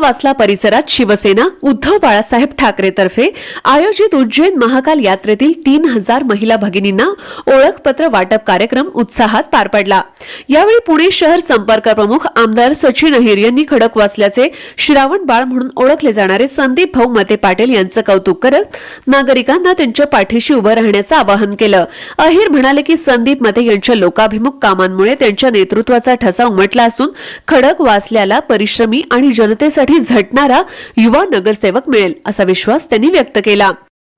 खडकवासला परिसरात शिवसेना उद्धव बाळासाहेब ठाकरेतर्फे आयोजित उज्जैन महाकाल यात्रेतील तीन हजार महिला भगिनींना ओळखपत्र वाटप कार्यक्रम उत्साहात पार पडला. यावेळी पुणे शहर संपर्क प्रमुख आमदार सचिन अहिर यांनी खडकवासल्याचे श्रावण बाळ म्हणून ओळखले जाणारे संदीप भाऊ मते पाटील यांचं कौतुक करत नागरिकांना त्यांच्या पाठीशी उभं राहण्याचं आवाहन केलं. अहिर म्हणाले की संदीप मते यांच्या लोकाभिमुख कामांमुळे त्यांच्या नेतृत्वाचा ठसा उमटला असून खडक वासल्याला परिश्रमी आणि जनतेसाठी झटणारा युवा नगरसेवक मिळेल असा विश्वास त्यांनी व्यक्त केला.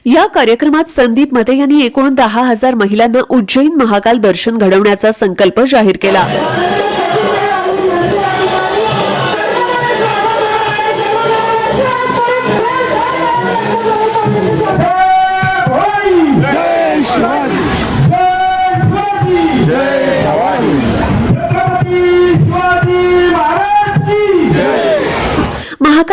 या कार्यक्रमात संदीप मते यांनी एकूण दहा हजार महिलांना उज्जैन महाकाल दर्शन घडवण्याचा संकल्प जाहीर केला.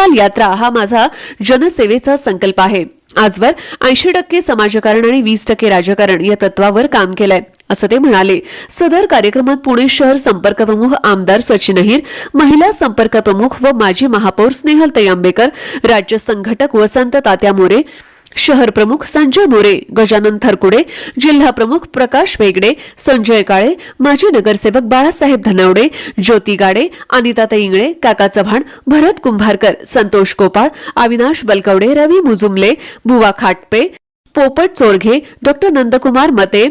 महाकाल यात्रा हा माझा जनसेवेचा संकल्प आहे. आजवर ऐंशी टक्के समाजकारण आणि वीस टक्के राजकारण या तत्वावर काम केलंय असं ते म्हणाले. सदर कार्यक्रमात पुणे शहर संपर्क प्रमुख आमदार सचिन अहिर महिला संपर्क प्रमुख व माजी महापौर स्नेहल तयांबेकर राज्य संघटक वसंत तात्या मोरे शहर प्रमुख संजय मोरे गजानन थरकुडे जिल्हा प्रमुख प्रकाश वेगडे संजय काळे माजी नगरसेवक बाळासाहेब धनावडे ज्योती गाडे अनिताताई इंगळे काका चव्हाण भरत कुंभारकर संतोष गोपाळ अविनाश बलकवडे रवी मुजुमले बुवा खाटपे पोपट चोरघे डॉक्टर नंदकुमार मते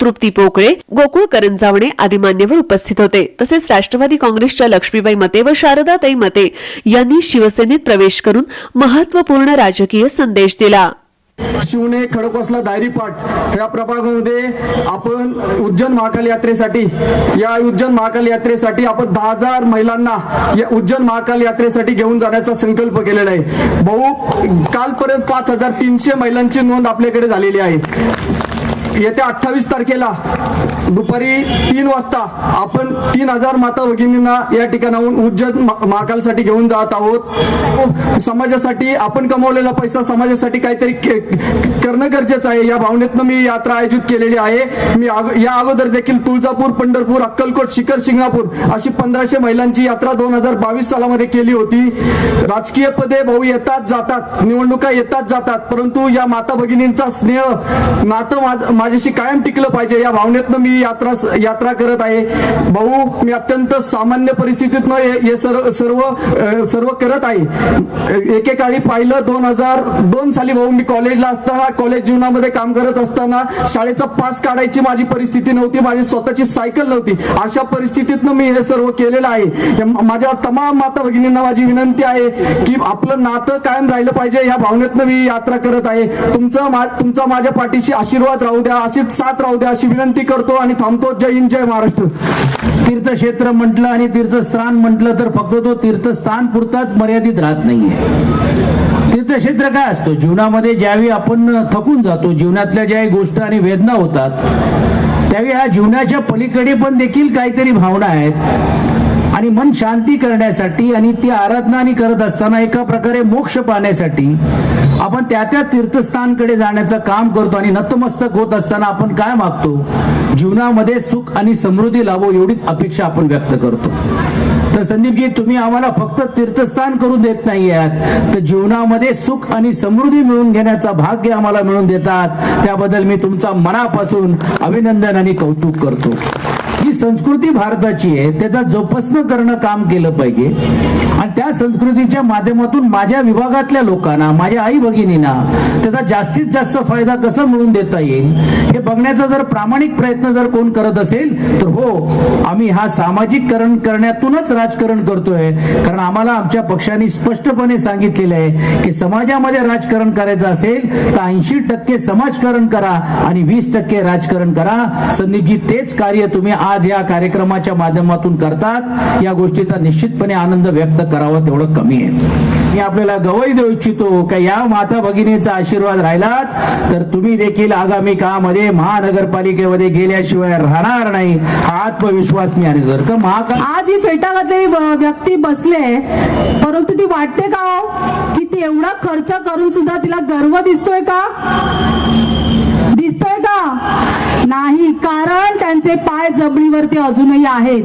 तृप्ती पोकळे गोकुळ करंजावणे आदी मान्यवर उपस्थित होते. तसेच राष्ट्रवादी काँग्रेसच्या लक्ष्मीबाई मते व शारदाताई मते यांनी शिवसेनेत प्रवेश करून महत्त्वपूर्ण राजकीय संदेश दिला. शिवणे खडकवासला दायरीपाठ या प्रभागामध्ये आपण उज्जैन महाकाल यात्रेसाठी या उज्जैन महाकाल यात्रेसाठी आपण दहा हजार महिलांना या उज्जैन महाकाल यात्रेसाठी घेऊन जाण्याचा संकल्प केलेला आहे. भाऊ कालपर्यंत पाच हजार तीनशे महिलांची नोंद आपल्याकडे झालेली आहे. येत्या अठ्ठावीस तारखेला दुपारी तीन वाजता आपण तीन हजार माता भगिनींना या ठिकाणाहून उज्जत महाकालसाठी घेऊन जात आहोत. समाजासाठी आपण कमवलेला पैसा समाजासाठी काहीतरी के- करणं गरजेचं आहे. या भावनेतनं मी यात्रा आयोजित केलेली आहे. मी आग या अगोदर देखील तुळजापूर पंढरपूर अक्कलकोट शिखर शिंगणापूर अशी पंधराशे महिलांची यात्रा दोन हजार बावीस सालामध्ये केली होती. राजकीय पदे भाऊ येतात जातात निवडणुका येतात जातात परंतु या माता भगिनींचा स्नेह नातं माझं माझ्याशी कायम टिकलं पाहिजे. या भावनेतनं मी यात्रा यात्रा करत आहे. भाऊ मी अत्यंत सामान्य परिस्थितीतनं हे सर्व सर्व सर्व करत आहे. एकेकाळी पाहिलं दोन हजार दोन साली भाऊ मी कॉलेजला असताना कॉलेज जीवनामध्ये काम करत असताना शाळेचा पास काढायची माझी परिस्थिती नव्हती. माझी स्वतःची सायकल नव्हती. अशा परिस्थितीतनं मी हे सर्व केलेलं आहे. माझ्या तमाम माता भगिनींना माझी विनंती आहे की आपलं नातं कायम राहिलं पाहिजे. या भावनेतनं मी यात्रा करत आहे. तुमचा मा- तुमचा माझ्या पाठीशी आशीर्वाद राहू द्या. द्या अशीच साथ राहू द्या अशी विनंती करतो आणि थांबतो. जय हिंद जय महाराष्ट्र. तीर्थक्षेत्र म्हटलं आणि तीर्थस्थान म्हटलं तर फक्त तो तीर्थस्थान पुरताच मर्यादित राहत नाहीये. तीर्थक्षेत्र काय असतं? जीवनामध्ये ज्यावेळी आपण थकून जातो जीवनातल्या ज्या गोष्ट आणि वेदना होतात त्यावेळी ह्या जीवनाच्या पलीकडे पण देखील काहीतरी भावना आहेत. आणि मन शांती करण्यासाठी आणि ती आराधना आणि करत असताना एका प्रकारे मोक्ष पाहण्यासाठी आपण त्या त्या तीर्थस्थानकडे जाण्याचं काम करतो आणि नतमस्तक होत असताना आपण काय मागतो? जीवनामध्ये सुख आणि समृद्धी लावो एवढीच अपेक्षा आपण व्यक्त करतो. तर संदीपजी तुम्ही आम्हाला फक्त तीर्थस्थान करून देत नाही आहात तर जीवनामध्ये सुख आणि समृद्धी मिळवून घेण्याचा भाग्य आम्हाला मिळवून देतात. त्याबद्दल मी तुमचा मनापासून अभिनंदन आणि कौतुक करतो. ही संस्कृती भारताची आहे त्याचा जोपासनं करणं काम केलं पाहिजे. आणि त्या संस्कृतीच्या माध्यमातून माझ्या विभागातल्या लोकांना माझ्या आई भगिनींना त्याचा जास्तीत जास्त फायदा कसा मिळून देता येईल हे बघण्याचा जर प्रामाणिक प्रयत्न जर कोण करत असेल तर हो आम्ही हा सामाजिककरण करण्यातूनच राजकारण करतोय. कारण आम्हाला आमच्या पक्षाने स्पष्टपणे सांगितलेलं आहे की समाजामध्ये राजकारण करायचं असेल तर ऐंशी टक्के समाजकारण करा आणि वीस टक्के राजकारण करा. संदीपजी तेच कार्य तुम्ही आज या कार्यक्रमाच्या माध्यमातून करतात या गोष्टीचा निश्चितपणे आनंद व्यक्त करावा तेवढं कमी आहे. मी आपल्याला गवई देऊ इच्छितो का या माता भगिनीचा आशीर्वाद राहिलात तर तुम्ही देखील आगामी काळामध्ये महानगरपालिकेमध्ये गेल्याशिवाय राहणार नाही. हा आत्मविश्वास मी आणि जर का महाकाल आज ही फेटा घातलेली व्यक्ती बसले परंतु ती वाटते का हो? की ती एवढा खर्च करून सुद्धा तिला गर्व दिसतोय का? दिसतोय का? नाही कारण त्यांचे पाय जमिनीवरती अजूनही आहेत.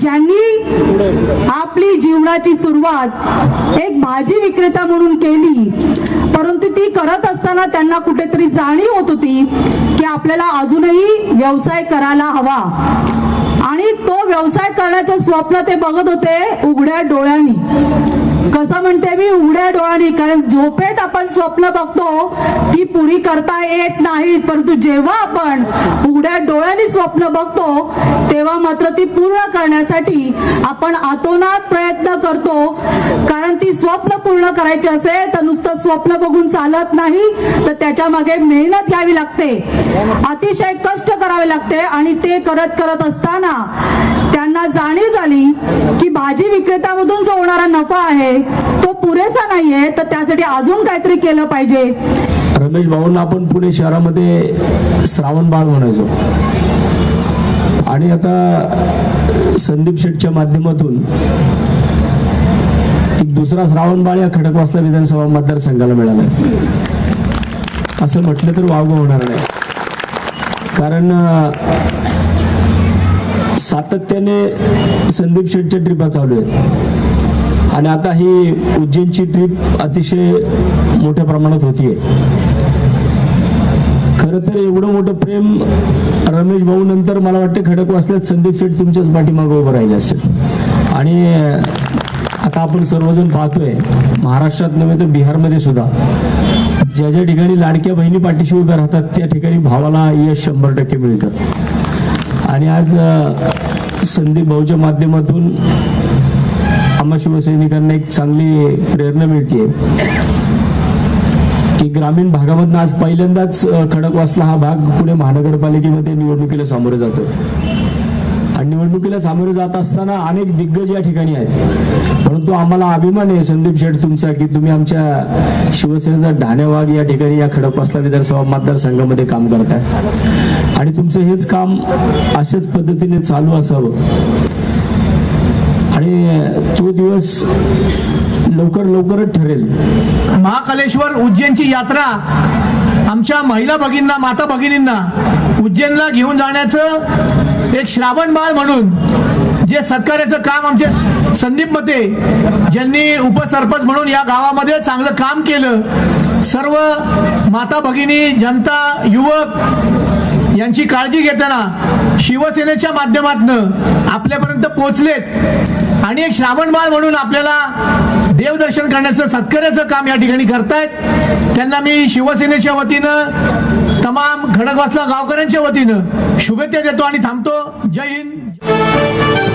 ज्यांनी आपली जीवनाची सुरुवात एक भाजी विक्रेता म्हणून केली परंतु ती करत असताना त्यांना कुठेतरी जाणीव होत होती की आपल्याला अजूनही व्यवसाय करायला हवा. आणि तो व्यवसाय करण्याचं स्वप्न ते बघत होते उघड्या डोळ्यांनी. कसं म्हणते मी? उघड्या डोळ्यानी कारण झोपेत आपण स्वप्न बघतो ती पुरी करता येत नाही. परंतु जेव्हा आपण उघड्या डोळ्यांनी स्वप्न बघतो तेव्हा मात्र ती पूर्ण करण्यासाठी आपण आतोनात प्रयत्न करतो. कारण ती स्वप्न पूर्ण करायची असेल तर नुसतं स्वप्न बघून चालत नाही तर त्याच्यामागे मेहनत घ्यावी लागते. अतिशय कष्ट करावे लागते आणि ते करत करत असताना त्यांना जाणीव झाली की भाजी विक्रेत्यामधून जो होणारा नफा आहे तो पुरेसा नाहीये तर त्यासाठी अजून काहीतरी केलं पाहिजे. रमेश भाऊंना आपण पुणे शहरामध्ये श्रावण बाळ म्हणायचो. आणि आता संदीप शेठच्या माध्यमातून दुसरा श्रावण बाळ या खडकवासला विधानसभा मतदारसंघाला मिळाला. असं म्हटलं तर वावगं होणार नाही. कारण सातत्याने संदीप शेठच्या ट्रिपा चालू आहेत. आणि आता ही उज्जैनची ट्रिप अतिशय मोठ्या प्रमाणात होतीये. खर तर एवढं मोठं प्रेम रमेश भाऊ नंतर मला वाटतं खडक वाचल्यात संदीप शेठ तुमच्याच पाठीमागे उभं राहिले असेल. आणि आता आपण सर्वजण पाहतोय महाराष्ट्रात नव्हे तर बिहारमध्ये सुद्धा. ज्या ज्या ठिकाणी लाडक्या बहिणी पाठीशी उभ्या राहतात त्या ठिकाणी भावाला यश शंभर टक्के मिळतं. आणि आज संदीप भाऊच्या माध्यमातून आम्हा शिवसैनिकांना एक चांगली प्रेरणा मिळते की ग्रामीण भागामधनं आज पहिल्यांदाच खडकवासला हा भाग पुणे महानगरपालिकेमध्ये निवडणुकीला सामोरे जातो आणि निवडणुकीला सामोरे जात असताना अनेक दिग्गज या ठिकाणी आहेत. परंतु आम्हाला अभिमान आहे संदीप शेठ तुमचा की तुम्ही आमच्या शिवसेनेचा ढाणेवाग या ठिकाणी या खडपासला विधानसभा मतदारसंघामध्ये काम करताय. आणि तुमचं हेच काम अशाच पद्धतीने चालू असावं. आणि तो दिवस लवकर लवकरच ठरेल. महाकालेश्वर उज्जैनची यात्रा आमच्या महिला भगिनींना माता भगिनींना उज्जैनला घेऊन जाण्याचं एक श्रावण बाळ म्हणून जे सत्कार्याचं काम आमचे संदीप मते ज्यांनी उपसरपंच म्हणून या गावामध्ये चांगलं काम केलं सर्व माता भगिनी जनता युवक यांची काळजी घेताना शिवसेनेच्या माध्यमातून आपल्यापर्यंत पोचलेत आणि एक श्रावण बाळ म्हणून आपल्याला देवदर्शन करण्याचं सत्कार्याचं काम या ठिकाणी करतायत. त्यांना मी शिवसेनेच्या वतीनं तमाम खडकवासला गावकऱ्यांच्या वतीनं शुभेच्छा देतो आणि थांबतो. जय हिंद.